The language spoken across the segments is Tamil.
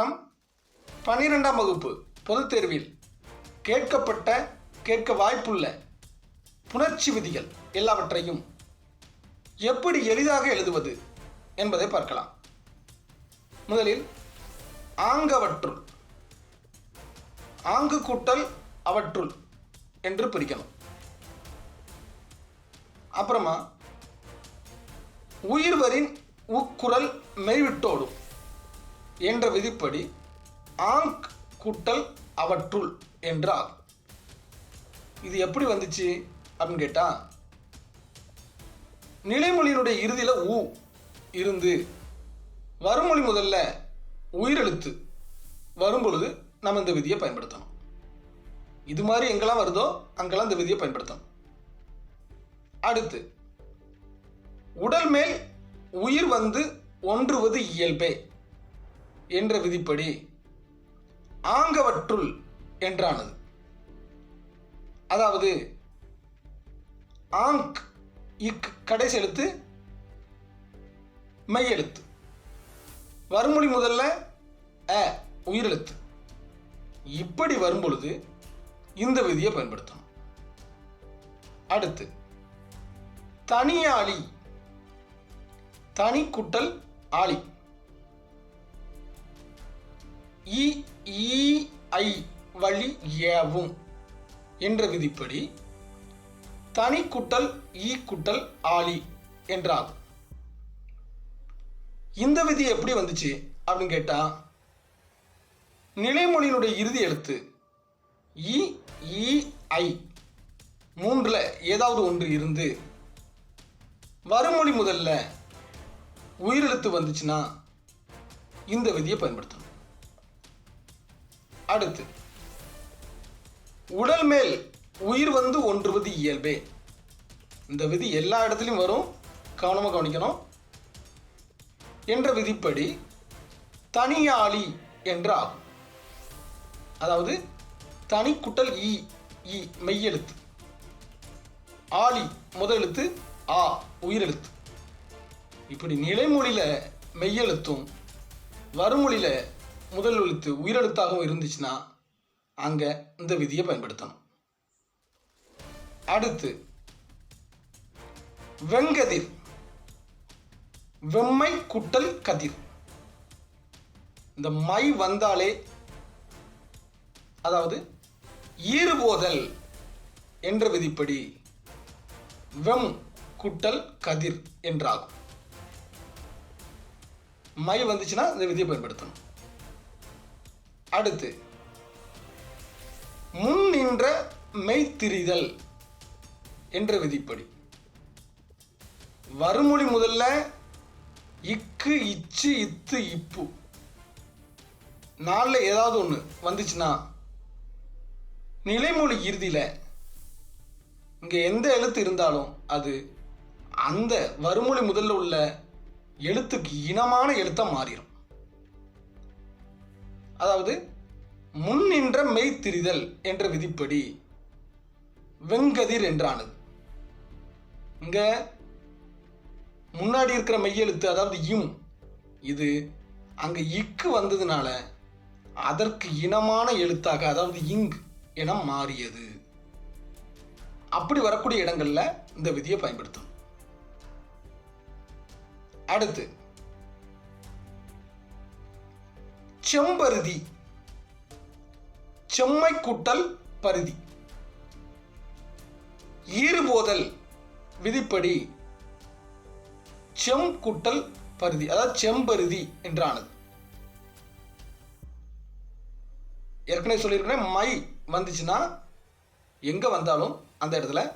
வணக்கம். பன்னிரெண்டாம் வகுப்பு பொதுத் தேர்வில் கேட்கப்பட்ட கேட்க வாய்ப்புள்ள புணர்ச்சி விதிகள் எல்லாவற்றையும் எப்படி எளிதாக எழுதுவது என்பதை பார்க்கலாம். முதலில் ஆங்கவற்றுள் ஆங்கு கூட்டல் அவற்றுள் என்று பிரிக்கணும். அப்புறமா உயிர்வரின் உக்குரல் மெய்விட்டோடும் என்ற விதிப்படி ஆங்க் கூட்டல் அவற்றுள் என்றால். இது எப்படி வந்துச்சு அப்படின்னு கேட்டால் நிலைமொழியினுடைய இறுதியில் ஊ இருந்து வருமொழி முதல்ல உயிரெழுத்து வரும்பொழுது நம்ம இந்த விதியை பயன்படுத்தணும். இது மாதிரி எங்கெல்லாம் வருதோ அங்கெல்லாம் இந்த விதியை பயன்படுத்தணும். அடுத்து உடல் மேல் உயிர் வந்து ஒன்றுவது இயல்பே. என்ற விதிப்படி ஆங்கவற்றுள் என்றானது. அதாவது ஆங்க் இக் கடைசி எழுத்து மெய் எழுத்து. வறுமொழி முதல்ல அ உயிரெழுத்து இப்படி வரும்பொழுது இந்த விதியை பயன்படுத்தணும். அடுத்து தனியாளி தனி குட்டல் ஆளி. இஇஐ வழி ஏவும் என்ற விதிப்படி தனி குட்டல் ஈ குட்டல் ஆலி என்றாகும். இந்த விதி எப்படி வந்துச்சு அப்படின்னு கேட்டா நிலைமொழியினுடைய இறுதி எழுத்து இஇஐ மூன்றில் ஏதாவது ஒன்று இருந்து வருமொழி முதல்ல உயிரெழுத்து வந்துச்சுன்னா இந்த விதியை பயன்படுத்தணும். அடுத்து. உடல் மேல் உயிர் வந்து ஒன்றுவது இயல்பே. இந்த விதி எல்லா இடத்துலையும் வரும். கவனமாக கவனிக்கணும். என்ற விதிப்படி தனியாளி என்று ஆகும். அதாவது தனி குட்டல் இ இ மெய்யெழுத்து. ஆளி முதல் எழுத்து ஆ உயிரெழுத்து. இப்படி நிலைமொழியில் மெய்யெழுத்தும் வறுமொழியில் முதல் எழுத்து உயிரெழுத்தாகவும் இருந்துச்சுன்னா அங்கே இந்த விதியை பயன்படுத்தணும். அடுத்து வெங்கதிர் வெம்மை குட்டல் கதிர். இந்த மை வந்தாலே அதாவது ஈறுபோதல் என்ற விதிப்படி வெம் குட்டல் கதிர் என்றாகும். மை வந்துச்சுன்னா இந்த விதியை பயன்படுத்தணும். அடுத்து முன் நின்ற மெய்த்திரிதல் என்ற விதிப்படி. வறுமொழி முதல்ல இக்கு இச்சு இத்து இப்பு. நாளில் ஏதாவது ஒன்று வந்துச்சுன்னா நிலைமொழி இறுதியில் இங்கே எந்த எழுத்து இருந்தாலும் அது அந்த வறுமொழி முதல்ல உள்ள எழுத்துக்கு இனமான எழுத்தாக மாறிடும் அதாவது முன் நின்ற மெய்த்திரிதல் என்ற விதிப்படி வெங்கதிர் என்றானது. இங்க முன்னாடி இருக்கிற மெய்யெழுத்து அதாவது இம் இது அங்க இக்கு வந்ததுனால அதற்கு இனமான எழுத்தாக அதாவது இங் என மாறியது. அப்படி வரக்கூடிய இடங்கள்ல இந்த விதியை பயன்படுத்தணும். அடுத்து செம்பருதி. செம்மை கூட்டல் பருதி. ஈறுபோதல் விதிப்படி செம் கூட்டல் பருதி அதாவது செம்பருதி என்றானது. ஏற்கனவே சொல்லியிருக்கிறேன் மை வந்துச்சுன்னா எங்க வந்தாலும் அந்த இடத்துல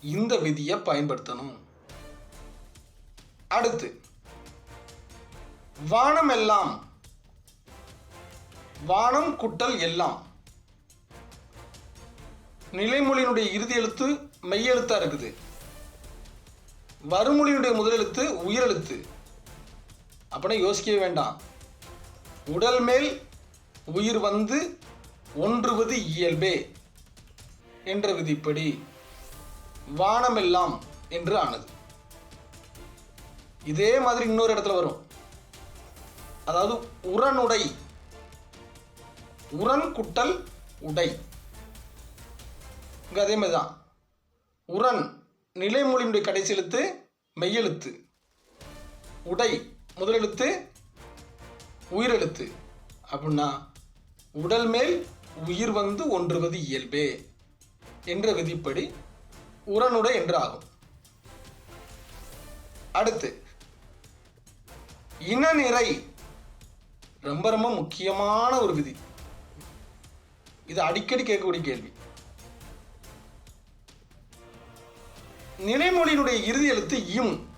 இந்த விதியை பயன்படுத்தணும். அடுத்து வானமெல்லாம் வானம் குட்டல் எல்லாம். நிலைமொழியினுடைய இறுதி எழுத்து மெய்யெழுத்தா இருக்குது. வறுமொழியினுடைய முதலெழுத்து உயிரெழுத்து அப்படின்னா யோசிக்கவே வேண்டாம். உடல் மேல் உயிர் வந்து ஒன்றுவது இயல்பே என்ற விதிப்படி வானமெல்லாம் என்று ஆனது. இதே மாதிரி இன்னொரு இடத்துல வரும். அதாவது உரனுடை உரன் குட்டல் உடை. இங்கே அதே மாதிரி தான் உரன் நிலைமொழியினுடைய கடைசி எழுத்து மெய்யெழுத்து உடை முதலெழுத்து உயிரெழுத்து அப்படின்னா உடல் மேல் உயிர் வந்து ஒன்றுவது இயல்பே என்ற விதிப்படி உரனுடை என்று ஆகும் அடுத்து இனநிறை ரொம்ப ரொம்ப முக்கியமான ஒரு விதி. இது அடிக்கடி கேட்கக்கூடிய கேள்வி. நிலைமொழியினுடைய இறுதி எழுத்து இம்.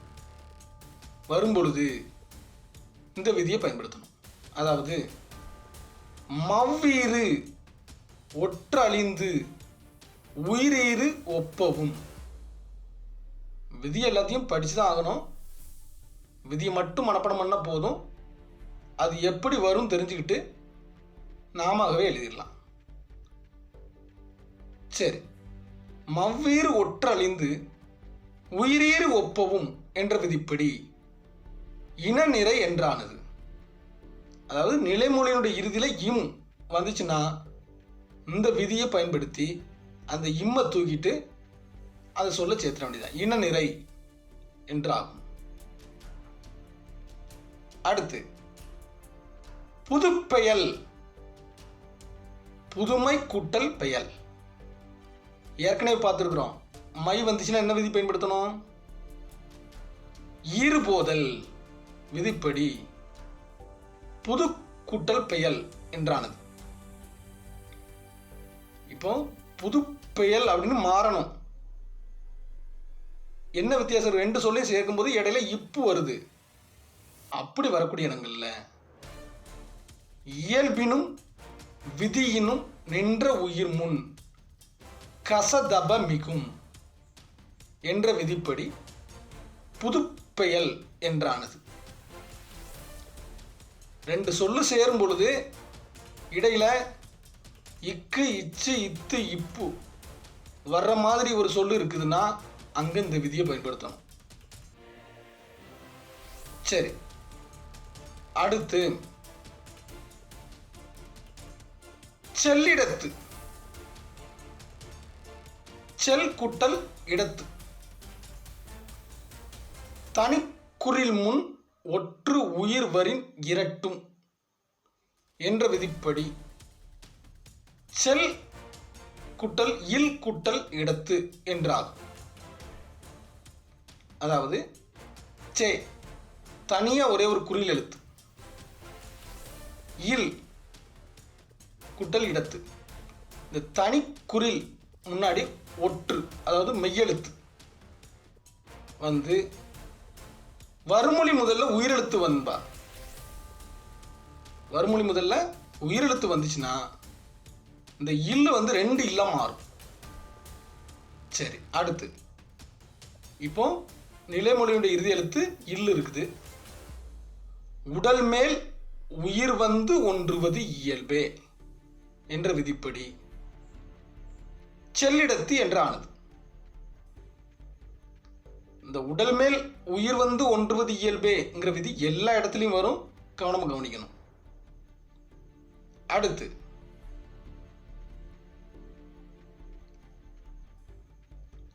வரும்பொழுது இந்த விதியை பயன்படுத்தணும். அதாவது மவ்வீறு ஒற்றழிந்து உயிரீறு ஒப்பவும். விதி எல்லாத்தையும் படிச்சு தான் ஆகணும். விதியை மட்டும் மனப்படம் பண்ணால் போதும். அது எப்படி வரும் தெரிஞ்சுக்கிட்டு நாமவே எழுதிடலாம். சரி. மவ்வீறு ஒற்றழிந்து உயிரீறு ஒப்பவும் என்ற விதிப்படி இனநிறை என்றானது. அதாவது நிலைமொழியினுடைய இறுதியில் இம் வந்துச்சுன்னா இந்த விதியை பயன்படுத்தி அந்த இம்மை தூக்கிட்டு அதை சொல்ல சேர்த்துட வேண்டியதான் இனநிறை என்றாகும். அடுத்து புதுப்பெயல் புதுமை கூட்டல் பெயல். ஏற்கனவே பார்த்துருக்குறோம். மை வந்துச்சுன்னா என்ன விதி பயன்படுத்தணும்? ஈறுபோதல் விதிப்படி புது கூட்டல் பெயல் என்றானது. இப்போ புது பெயல் அப்படின்னு மாறணும். என்ன வித்தியாசம்? ரெண்டு சொல்லையும் சேர்க்கும்போது இடையில இப்பு வருது. அப்படி வரக்கூடிய இடங்கள்ல இயல்பினும் விதியினும் நின்ற உயிர் முன் கசதப மிகும் என்ற விதிப்படி புதுப்பெயல் என்றானது. ரெண்டு சொல்லு சேரும் பொழுது இடையில இக்கு இச்சு இத்து இப்பு வர்ற மாதிரி ஒரு சொல்லு இருக்குதுன்னா அங்க இந்த விதியை பயன்படுத்தணும். சரி. அடுத்து செல்லிடத்து. செல் குட்டல் இடத்து. தனிக்குறில் முன் ஒற்று உயிர் வரின் இரட்டும் என்ற விதிப்படி. செல் குட்டல் இல் குட்டல் இடத்து என்றாகும். அதாவது சே தனியா ஒரே ஒரு குறில் எழுத்து. இல் குட்டல் இடத்து. இந்த தனி குறில் முன்னாடி ஒற்று அதாவது மெய்யெழுத்து. வந்து வறுமொழி முதல்ல உயிரெழுத்து வந்தா. வறுமொழி முதல்ல உயிரெழுத்து வந்துச்சுன்னா இந்த இல்லு வந்து ரெண்டு இல்லா மாறும். சரி அடுத்து. இப்போ நிலைமொழியுடைய இறுதி எழுத்து இல்லு இருக்குது. உடல் மேல் உயிர் வந்து ஒன்றுவது இயல்பே என்ற விதிப்படி. செல்லிடத்து என்றானது. இந்த உடல் மேல் உயிர் வந்து ஒன்றுவது இயல்பேங்கிற விதி எல்லா இடத்துலையும் வரும். கவனமாக கவனிக்கணும். அடுத்து.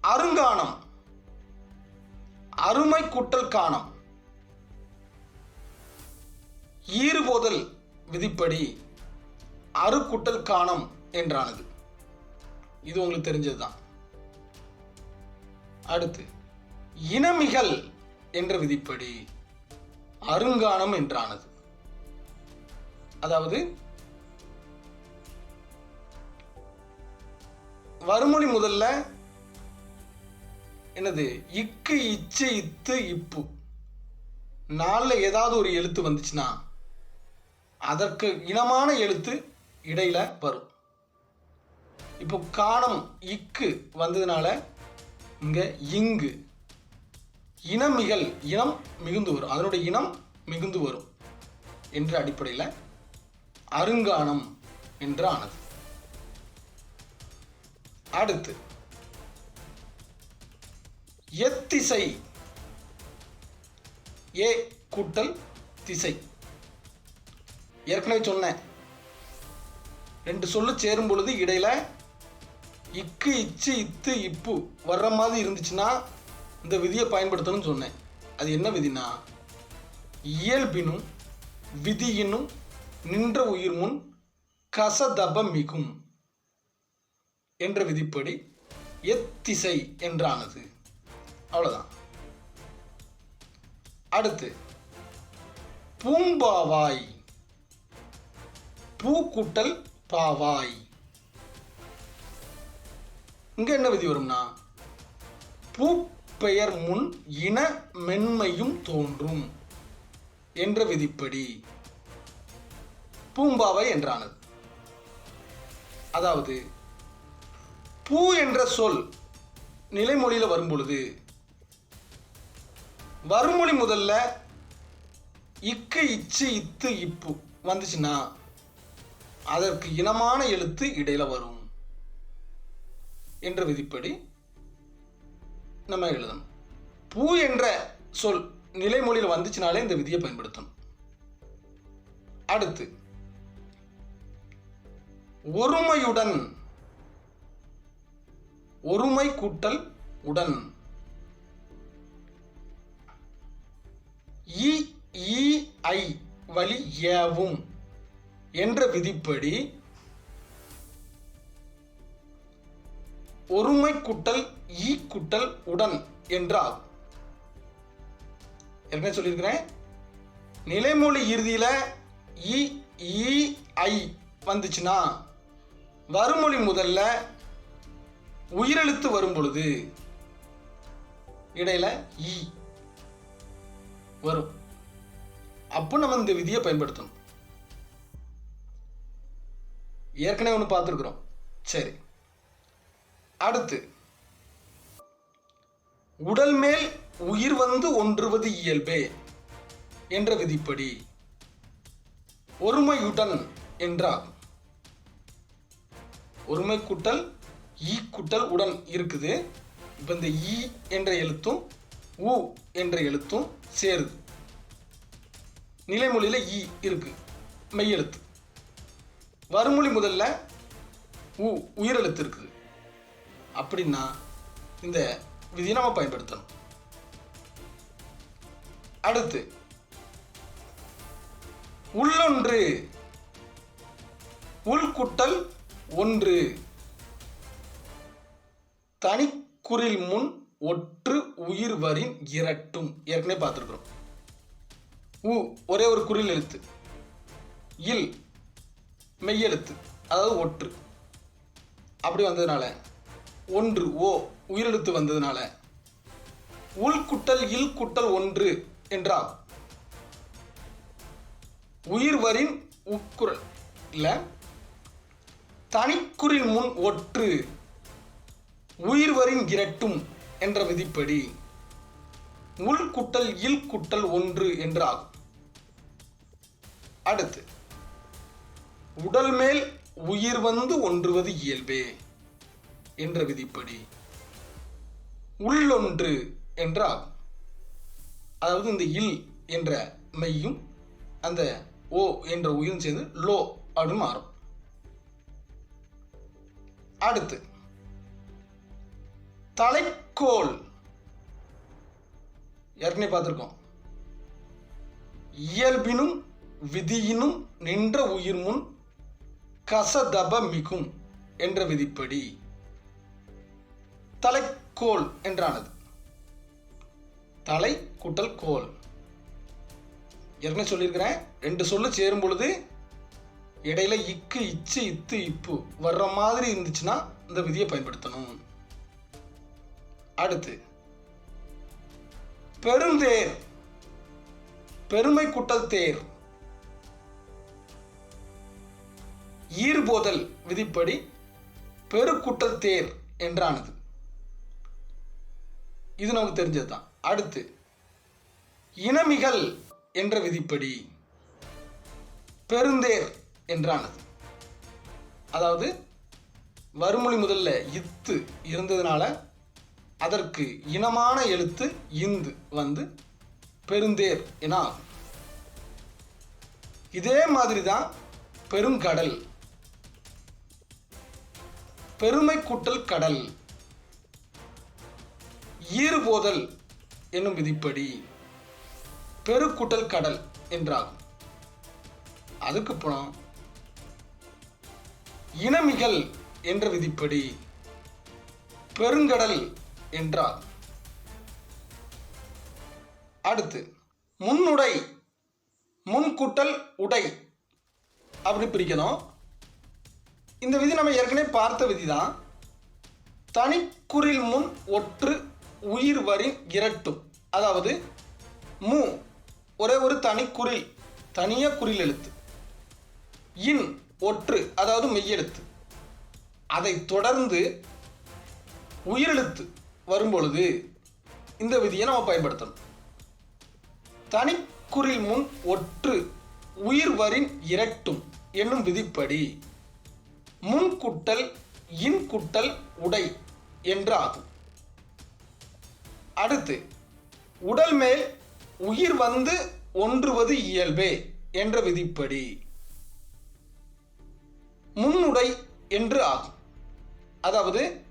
அருங்கானம் அருமை கூட்டல் காணம். ஈறுபோதல் விதிப்படி அருக்குட்டல் காணம் என்றானது. இது உங்களுக்கு தெரிஞ்சது தான் அடுத்து இனமிகள் என்ற விதிப்படி அருங்கானம் என்றானது. அதாவது வறுமொழி முதல்ல என்னது? இக்கு இச்சு இத்து இப்பு. நாளில் ஏதாவது ஒரு எழுத்து வந்துச்சுன்னா அதற்கு இனமான எழுத்து இடையில வரும். இப்போ காணம் இக்கு வந்ததுனால இங்க இங்கு. இனமிகள் இனம் மிகுந்து வரும். அதனுடைய இனம் மிகுந்து வரும் என்ற அடிப்படையில் அருங்கானம் என்று ஆனது அடுத்து எத்திசை. ஏ கூட்டல் திசை. ஏற்கனவே சொன்னேன். ரெண்டு சொல்லு சேரும் பொழுது இடையில இக்கு இச்சு இத்து இப்பு வர்ற மாதிரி இருந்துச்சுன்னா இந்த விதியை பயன்படுத்தணும்னு சொன்னேன். அது என்ன விதினா இயல்பினும் விதியினும் நின்ற உயிர் முன் கசதபம் மிகும் என்ற விதிப்படி எத்திசை என்றானது. அவ்வளோதான் அடுத்து பூம்பாவாய் பூக்கூட்டல் பாவாய். இங்கே என்ன விதி வரும்னா? பூ பெயர் முன் இன மென்மையும் தோன்றும் என்ற விதிப்படி. பூம்பாவை என்றானது. அதாவது பூ என்ற சொல் நிலைமொழியில் வரும்பொழுது வருமொழி வறுமொழி முதல்ல இக்கு இச்சு இத்து இப்பு வந்துச்சுன்னா அதற்கு இனமான எழுத்து இடையில வரும். என்ற விதிப்படி நம்ம எழுதணும். பூ என்ற சொல் நிலைமொழியில் வந்துச்சுனாலே இந்த விதியை பயன்படுத்தணும். அடுத்து ஒருமையுடன் ஒருமை கூட்டல் உடன். இ ஈ ஐ வழி ஏவும் என்ற விதிப்படி ஒருமை குட்டல் ஈ குட்டல் உடன் என்றால். ஏற்கனவே சொல்லியிருக்கிறேன். நிலைமொழி இறுதியில் இ ஈ ஐ வந்துச்சுன்னா வறுமொழி முதல்ல உயிரெழுத்து வரும் பொழுது இடையில ஈ வரும். அப்போ நம்ம இந்த விதியை பயன்படுத்தணும். ஏற்கனவே ஒன்று பார்த்துருக்குறோம். சரி. அடுத்து. உடல் மேல் உயிர் வந்து ஒன்றுவது இயல்பே என்ற விதிப்படி ஒருமையுடன் என்றால். ஒருமை கூட்டல் ஈ கூட்டல் உடன் இருக்குது. இப்போ இந்த ஈ என்ற எழுத்தும் உ என்ற எழுத்தும் சேருது. நிலைமொழியில் ஈ இருக்கு. மெய்யெழுத்து வறுமொழி முதல்ல உ உயிரெழுத்து இருக்குது. அப்படின்னா இந்த விதியை நம்ம பயன்படுத்தணும். அடுத்து உள்ளொன்று உள்குட்டல் ஒன்று. தனிக்குறில் முன் ஒற்று உயிர் வரின் இரட்டும். ஏற்கனவே பார்த்துருக்குறோம். உ ஒரே ஒரு குறில் எழுத்து. இல் மெய்யெழுத்து அதாவது ஒற்று. அப்படி வந்ததுனால ஒன்று ஓ உயிரெழுத்து வந்ததுனால. உள்குட்டல் இல் குட்டல் ஒன்று என்றால் உயிர்வரின் உக்குரல் இல்ல? முன் ஒற்று உயிர்வரின் இரட்டும் என்ற விதிப்படி உள் குட்டல் இல் குட்டல் ஒன்று என்றாகும். அடுத்து உடல் மேல் உயிர் வந்து ஒன்றுவது இயல்பே. என்ற விதிப்படி உள்ளொன்று என்றால் அதாவது இந்த இல் என்ற மெய்யும் அந்த ஓ என்ற உயிரும் சேர்ந்து லோ அப்படின்னு மாறும். அடுத்து தலைக்கோல் ஏற்கனவே பார்த்துருக்கோம். இயல்பினும் விதியினும் நின்ற உயிர் முன் கசதப மிகும் என்ற விதிப்படி தலைக்கோல் என்றானது. தலை கூட்டல் கோல் ஏற்கனவே சொல்லியிருக்கிறேன். ரெண்டு சொல்லு சேரும் பொழுது இடையில இக்கு இச்சு இத்து இப்பு வர்ற மாதிரி இருந்துச்சுன்னா இந்த விதியை பயன்படுத்தணும். அடுத்து பெருந்தேர். பெருமை குட்டல் தேர். ஈர்போதல் விதிப்படி பெருக்குட்டல் தேர் என்றானது. இது நமக்கு தெரிஞ்சது தான் அடுத்து இனமிகள் என்ற விதிப்படி பெருந்தேர் என்றானது. அதாவது வறுமொழி முதல்ல இத்து இருந்ததுனால அதற்கு இனமான எழுத்து இந்து வந்து பெருந்தேர் என இதே மாதிரி தான் பெருங்கடல். பெருமை கூட்டல் கடல். ஈறுபோதல் என்னும் விதிப்படி பெருக்கூட்டல் கடல் என்றாகும். அதுக்கப்புறம் இனமிகள் என்ற விதிப்படி பெருங்கடல் என்றாகும். அடுத்து முன்னுடை முன்கூட்டல் உடை அப்படி பிரிக்கணும். இந்த விதி நம்ம ஏற்கனவே பார்த்த விதி தான் தனிக்குறில் முன் ஒற்று உயிர் வரி இரட்டும் அதாவது மு. ஒரே ஒரு தனிக்குறில் தனியாக குறில் எழுத்து. இன் ஒற்று அதாவது மெய்யெழுத்து. அதை தொடர்ந்து உயிரெழுத்து வரும்பொழுது இந்த விதியை நம்ம பயன்படுத்தணும். தனிக்குறில் முன் ஒற்று உயிர் வரின் இரட்டும் என்னும் விதிப்படி முன்குட்டல் இன்குட்டல் உடை என்றாகும். அடுத்து உடல் மேல் உயிர் வந்து ஒன்றுவது இயல்பே என்ற விதிப்படி. முன்னுடை என்று ஆகும். அதாவது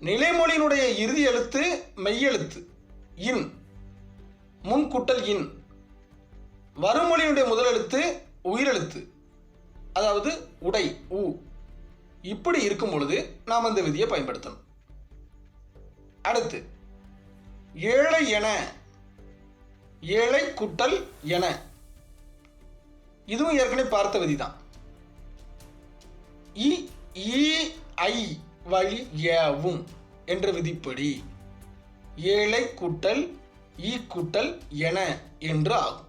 நிலைமொழியினுடைய இறுதி எழுத்து மெய்யெழுத்து இன். முன்குட்டல் இன். வருமொழியினுடைய முதல் எழுத்து உயிரெழுத்து அதாவது உடை உ. இப்படி இருக்கும் பொழுது நாம் இந்த விதியை பயன்படுத்தணும். அடுத்து ஏழை என ஏழை குட்டல் என. இதுவும் ஏற்கனவே பார்த்த விதிதான் இ ஐ வழி ஏவும் என்ற விதிப்படி ஏழை கூட்டல் ஈ கூட்டல் என என்று ஆகும்.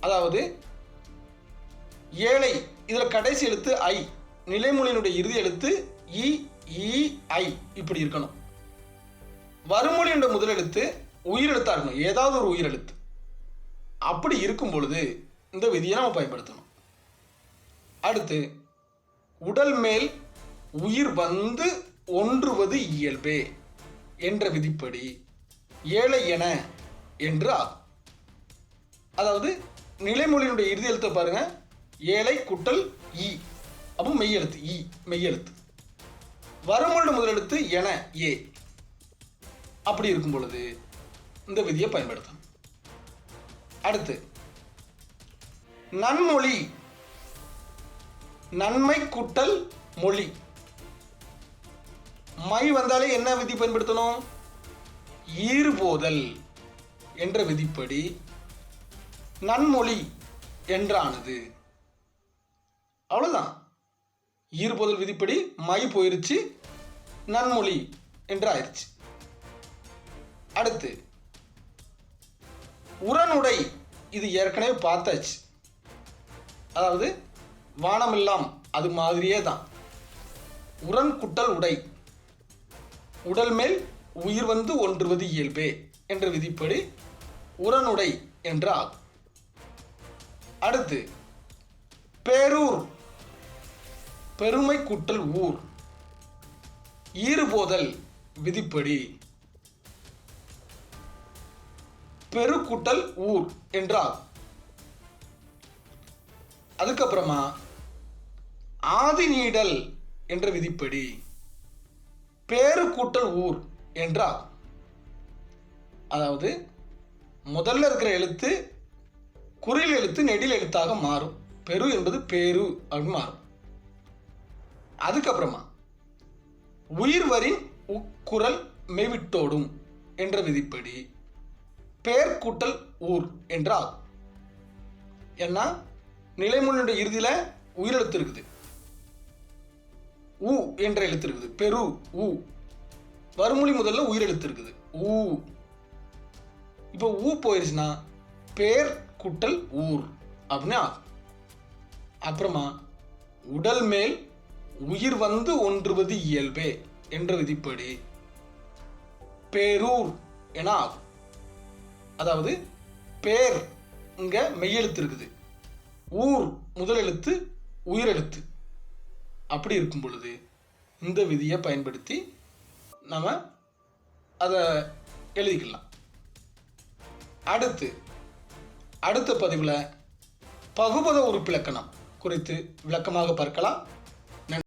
அதாவது ஏழை இதில் கடைசி எழுத்து ஐ நிலைமொழியினுடைய இறுதி எழுத்து இ ஐ இப்படி இருக்கணும். வருமொழியினுடைய முதல் எழுத்து உயிரெழுத்தாக இருக்கணும் ஏதாவது ஒரு உயிரெழுத்து. அப்படி இருக்கும் பொழுது இந்த விதியை நம்ம பயன்படுத்தணும். அடுத்து உடல் மேல் உயிர் வந்து ஒன்றுவது இயல்பே என்ற விதிப்படி ஏழை என என்று ஆகும். அதாவது நிலைமொழியினுடைய இறுதி எழுத்தை பாருங்க. ஏழை குட்டல் இ அப்போ மெய்யெழுத்து இ மெய்யெழுத்து. வருமொழி முதலெழுத்து என ஏ. அப்படி இருக்கும் பொழுது இந்த விதியை பயன்படுத்தணும். அடுத்து நன்மொழி நன்மை கூட்டல் மொழி. மை வந்தாலே என்ன விதி பயன்படுத்தணும்? ஈறுபோதல் என்ற விதிப்படி நன்மொழி என்றானது. அவ்வளோதான் ஈறுபோதல் விதிப்படி மை போயிருச்சு நன்மொழி என்று ஆயிடுச்சு அடுத்து உரனுடை இது ஏற்கனவே பார்த்தாச்சு. அதாவது வானமெல்லாம் அது மாதிரியே தான். உரன் குட்டல் உடை. உடல் மேல் உயிர் வந்து ஒன்றுவது இயல்பே என்ற விதிப்படி உரனுடை என்று ஆகும். அடுத்து பேரூர். பெருமை கூட்டல் ஊர். ஈறுபோதல் விதிப்படி பெருக்கூட்டல் ஊர் என்றார் அதுக்கப்புறமா ஆதி நீடல் என்ற விதிப்படி பேருக்கூட்டல் ஊர் என்றார் அதாவது முதல்ல இருக்கிற எழுத்து குறில் எழுத்து நெடில் எழுத்தாக மாறும். பெரு என்பது பேரு அப்படின்னு மாறும். அதுக்கப்புறமா உயிர்வரின் உக்குரல் மெய்விட்டோடும் என்ற விதிப்படி பேர் கூட்டல் ஊர் என்று ஆகும் ஏன்னா நிலைமொழியுடைய இறுதியில் உயிரெழுத்து இருக்குது. ஊ என்ற எழுத்து இருக்குது. பெரு ஊ. வறுமொழி முதல்ல உயிரெழுத்து இருக்குது. ஊ. இப்போ ஊ போயிருச்சுன்னா பேர் குட்டல் ஊர் அப்படின்னு ஆகும் அப்புறமா உடல் மேல் உயிர் வந்து ஒன்றுவது இயல்பே என்ற விதிப்படி பேரூர் என ஆகும். அதாவது பேர் இங்கே மெய்யெழுத்து இருக்குது. ஊர் முதல் எழுத்து உயிரெழுத்து. அப்படி இருக்கும் பொழுது இந்த விதியை பயன்படுத்தி நம்ம அதை எழுதிக்கலாம். அடுத்து அடுத்த பதிவில் பகுபத உறுப்பிலக்கணம் குறித்து விளக்கமாக பார்க்கலாம்.